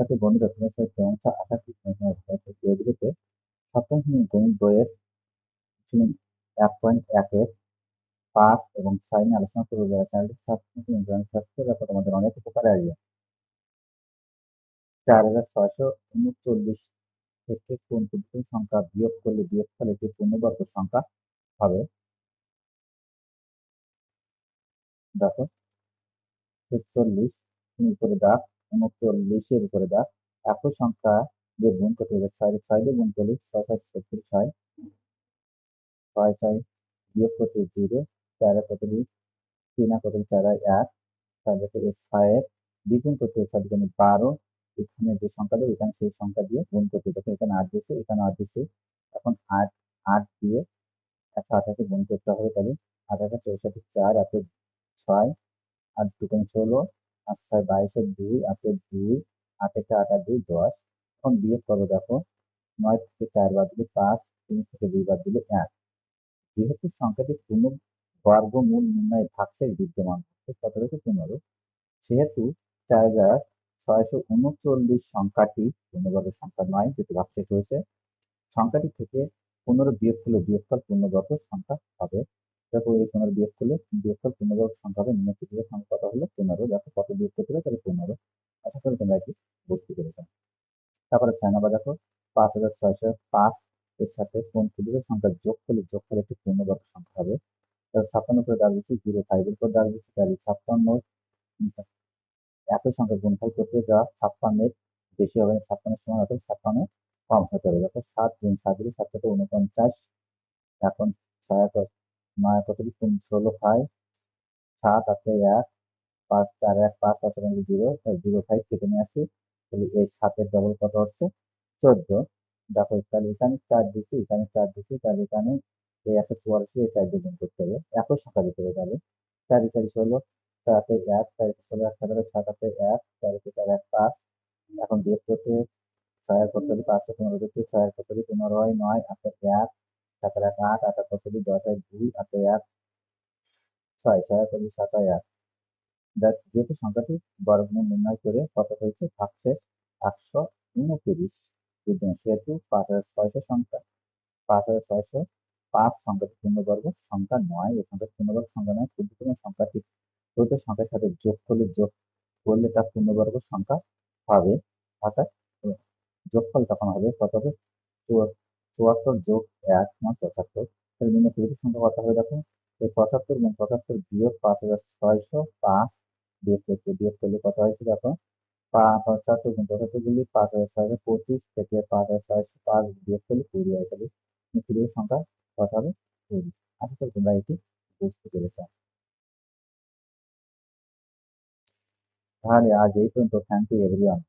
সাথে ভিডিওতে সপ্তম শ্রেণির গণিত বইয়ের এক পয়েন্ট পাঁচ এবং ছয় নিয়ে আলোচনা যারা চ্যানেলটি তোমাদের অনেক আসবে। চার হাজার ছয়শো উনচল্লিশ থেকে কোন সংখ্যা বিয়োগ করলে বিয়োগ ফলে একটি পূর্ণবর্গ সংখ্যা হবে? দেখো, ছেচল্লিশ উপরে দাগ উনচল্লিশের উপরে দাগ একই সংখ্যা দিয়ে গুণ করতে হবে ছয় ছয় দিয়ে গুণ করলে ছয় ছয়, সত্তর, ছয় ছয় ছয় বিয়োগ করতে জিরো, চার কত দুই? তিন কত চার এক। চার এই ছয়ের দ্বিগুণ করতে হবে ছয় দ্বিগুণ বারো। এখানে যে সংখ্যা দেবো, এখানে সেই সংখ্যা দিয়ে গুণ করতে হবে। এখানে আট দিয়েছে, এখানে আট দিয়েছে। এখন আট আট দিয়ে একশো আঠাশে গুণ করতে হবে তাহলে আঠাশ চৌষট্টি, চার আছে ছয়, আট দুগুণ ষোলো আট ছয় দুই দুই দুই, দশ। এখন বিয়োগ দেখো, নয় থেকে চার দিলে পাঁচ, তিন থেকে দুই দিলে এক। যেহেতু সংখ্যাটি বর্গমূল নির্ণয় ভাগশেষ বিদ্যমান রয়েছে? পনেরো। সেহেতু চার হাজার ছয়শো উনচল্লিশ সংখ্যাটি পূর্ণবর্গ সংখ্যা নয়, যেহেতু ভাগশেষ হয়েছে, সংখ্যাটি থেকে পনেরো বিয়োগ করলে বিয়োগফল পূর্ণবর্গ সংখ্যা হবে পনেরো বিয়োগ করলে বিয়োগফল পূর্ণবর্গ সংখ্যা হবে নিম্নলিখিত সংখ্যা কত হলো? পনেরো। দেখো কত বিয়োগ করতে হবে? তাহলে পনেরো। আশা করি তোমরা এটি বুঝতে পেরেছ। তারপরে ছয় নম্বর দেখো। পাঁচ হাজার ছয়শো পাঁচ এর সাথে কোন ক্ষুদ্র সংখ্যা যোগ করলে যোগ করলে একটি পূর্ণবর্গ সংখ্যা হবে। তাহলে ছাপ্পান্ন করে দাঁড় দিচ্ছি, জিরো। ফাইভের উপর দাঁড় দিচ্ছি, তাহলে ছাপ্পান্ন। একই সংখ্যা গুণফল করতে যা ছাপ্পান্নের বেশি হবে না ছাপ্পান্নের সময় অর্থাৎ ছাপ্পান্ন কম হতে হবে। দেখো সাত গুণ সাত দিলে সাত থেকে উনপঞ্চাশ। এখন ছয় নয় কত ষোলো ফাইভ সাত আছে এক, পাঁচ, চার, এক, পাঁচ পাঁচ এখানে জিরো জিরো ফাইভ কেটে নিয়ে আসি। তাহলে এই সাতের ডবল কত হচ্ছে? চোদ্দ। দেখো তাহলে এখানে চার দিচ্ছি এখানে চার দিচ্ছি তাহলে এখানে এই একশো চুয়াল্লিশ এই চার দিয়ে গুণ করতে হবে। একই সংখ্যা দিতে হবে তাহলে। চারি চারি ষোলো চারতে এক চারিতে ষোলো, এক সাত সাতাতে এক চারিতে চার এক পাঁচ। এখন বিয়োগ করতে ছয় এক করতে পাঁচশো পনেরো দিচ্ছে ছয় এক করতে পনেরো হয় নয়, আটে এক সাতের এক আট আট করতে দশ হয় দুই, আটে, এক, ছয় ছয় করলে সাত এক। যেহেতু সংখ্যাটি বর্গমূল নির্ণয় করে কত হয়েছে ভাগশেষ একশো উনতিরিশ। বিদ্যমান সেহেতু পাঁচ হাজার ছয়শো সংখ্যা। পাঁচ হাজার ছয়শো পাঁচ সংখ্যাটি পূর্ণবর্গ সংখ্যা নয়। এই সংখ্যা পূর্ণবর্গ সংখ্যা নয় ক্ষুদ্রতম সংখ্যাটি চতুর্থ সংখ্যার সাথে যোগ করলে যোগ করলে তার পূর্ণবর্গ সংখ্যা হবে। অর্থাৎ যোগফল তখন হবে কত হবে? চুয়াত্তর যোগ এক মান পঁচাত্তর। তাহলে নিম্ন সংখ্যা কত হবে দেখো? এই পঁচাত্তর এবং পঁচাত্তর বিয়োগ পাঁচ হাজার ছয়শো পাঁচ বিয়োগ করতে বিয়োগ করলে কত হয়েছে দেখো? পঁচাত্তর গুণ পঁচাত্তর গুলি পাঁচ হাজার ছয়শো পঁচিশ থেকে পাঁচ হাজার ছয়শো পাঁচ বিয়োগ করলে কুড়ি হয় তাহলে কুড়ির সংখ্যা কত হবে? কুড়ি। আশা করি তোমরা এটি বুঝতে পেরেছ। তাহলে আজ এই পর্যন্ত। Thank you everyone